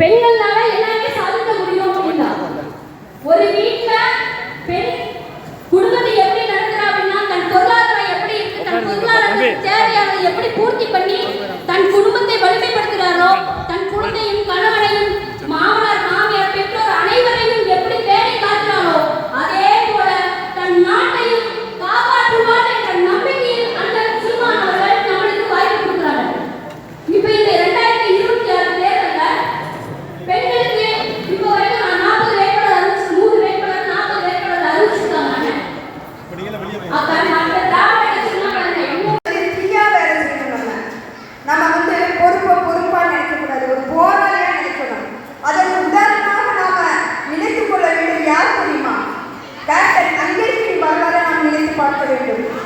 பெண்கள்னால எல்லாமே சாதிக்க முடியும் ஒரு வீட்டுல பெண் குடும்பத்தை எப்படி நடத்துறா அப்படின்னா தன் பொருளாதாரம் எப்படி இருக்கு தன் பொருளாதார தேவையானதை எப்படி பூர்த்தி பண்ணி பார்க்க வேண்டும்